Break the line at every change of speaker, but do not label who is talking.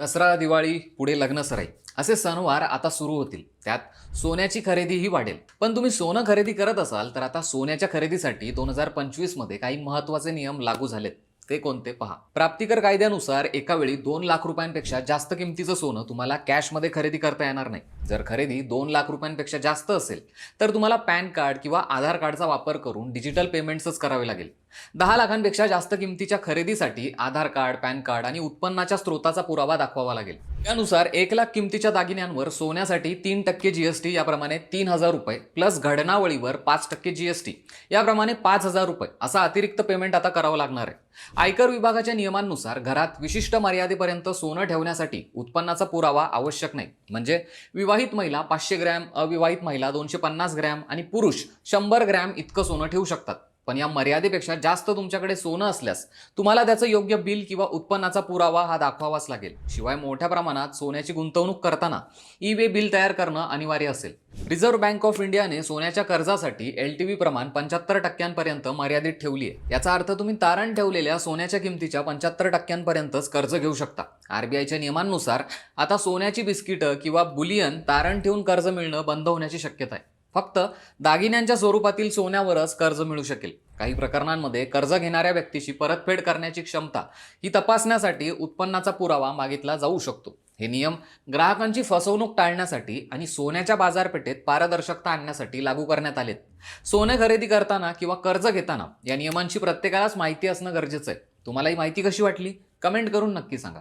दसरा दिवाळी पुढे लग्न सराई. असे सणवार आता सुरू होतील. त्यात सोन्याची खरेदीही वाढेल. पण तुम्ही सोनं खरेदी करत असाल तर आता सोन्याच्या खरेदीसाठी दोन हजार पंचवीसमध्ये काही महत्त्वाचे नियम लागू झालेत. ते कोणते? पहा. प्राप्तिकर कायद्यानुसार एका वेळी दोन लाख रुपयांपेक्षा जास्त किमतीचं सोनं तुम्हाला कॅशमध्ये खरेदी करता येणार नाही. जर खरेदी दोन लाख रुपयांपेक्षा जास्त असेल तर तुम्हाला पॅन कार्ड किंवा आधार कार्डचा वापर करून डिजिटल पेमेंट्सच करावे लागेल. दहा लाखांपेक्षा जास्त किमतीच्या खरेदीसाठी आधार कार्ड पॅन कार्ड आणि उत्पन्नाच्या स्रोताचा पुरावा दाखवावा लागेल. त्यानुसार एक लाख किमतीच्या दागिन्यांवर सोन्यासाठी तीन टक्के जीएसटी याप्रमाणे तीन हजार रुपये प्लस घडणावळीवर पाच टक्के जीएसटी याप्रमाणे पाच हजार रुपये असा अतिरिक्त पेमेंट आता करावं लागणार आहे. आयकर विभागाच्या नियमांनुसार घरात विशिष्ट मर्यादेपर्यंत सोनं ठेवण्यासाठी उत्पन्नाचा पुरावा आवश्यक नाही. म्हणजे विवाहित महिला पाचशे ग्रॅम अविवाहित महिला दोनशे पन्नास ग्रॅम आणि पुरुष शंभर ग्रॅम इतकं सोनं ठेवू शकतात. पण या मर्यादेपेक्षा जास्त तुमच्याकडे सोनं असल्यास तुम्हाला त्याचं योग्य बिल किंवा उत्पन्नाचा पुरावा हा दाखवावाच लागेल. शिवाय मोठ्या प्रमाणात सोन्याची गुंतवणूक करताना ई वे बिल तयार करणं अनिवार्य असेल. रिझर्व्ह बँक ऑफ इंडियाने सोन्याच्या कर्जासाठी एल टी व्ही प्रमाण पंच्याहत्तर टक्क्यांपर्यंत मर्यादित ठेवली आहे याचा अर्थ तुम्ही तारण ठेवलेल्या सोन्याच्या किमतीच्या पंच्याहत्तर टक्क्यांपर्यंतच कर्ज घेऊ शकता. आरबीआयच्या नियमांनुसार आता सोन्याची बिस्किटं किंवा बुलियन तारण ठेवून कर्ज मिळणं बंद होण्याची शक्यता आहे. फक्त दागिन्यांच्या स्वरूपातील सोन्यावरच कर्ज मिळू शकेल. काही प्रकरणांमध्ये कर्ज घेणाऱ्या व्यक्तीची परतफेड करण्याची क्षमता ही तपासण्यासाठी उत्पन्नाचा पुरावा मागितला जाऊ शकतो. हे नियम ग्राहकांची फसवणूक टाळण्यासाठी आणि सोन्याच्या बाजारपेठेत पारदर्शकता आणण्यासाठी लागू करण्यात आलेत. सोने खरेदी करताना किंवा कर्ज घेताना या नियमांची प्रत्येकालाच माहिती असणं गरजेचं आहे. तुम्हाला ही माहिती कशी वाटली? कमेंट करून नक्की सांगा.